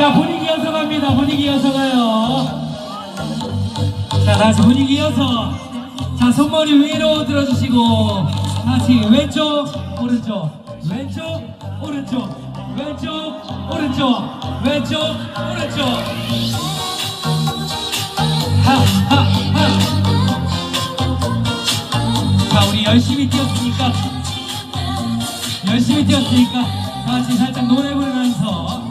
자, 분위기 갑니다. 분위기 가요. 같이 분위기 이어서 자 손머리 위로 들어주시고 다시 왼쪽 오른쪽 왼쪽 오른쪽 왼쪽 오른쪽 왼쪽 오른쪽. 하하하. 자 우리 열심히 뛰었으니까 열심히 뛰었으니까 다시 살짝 노래 부르면서.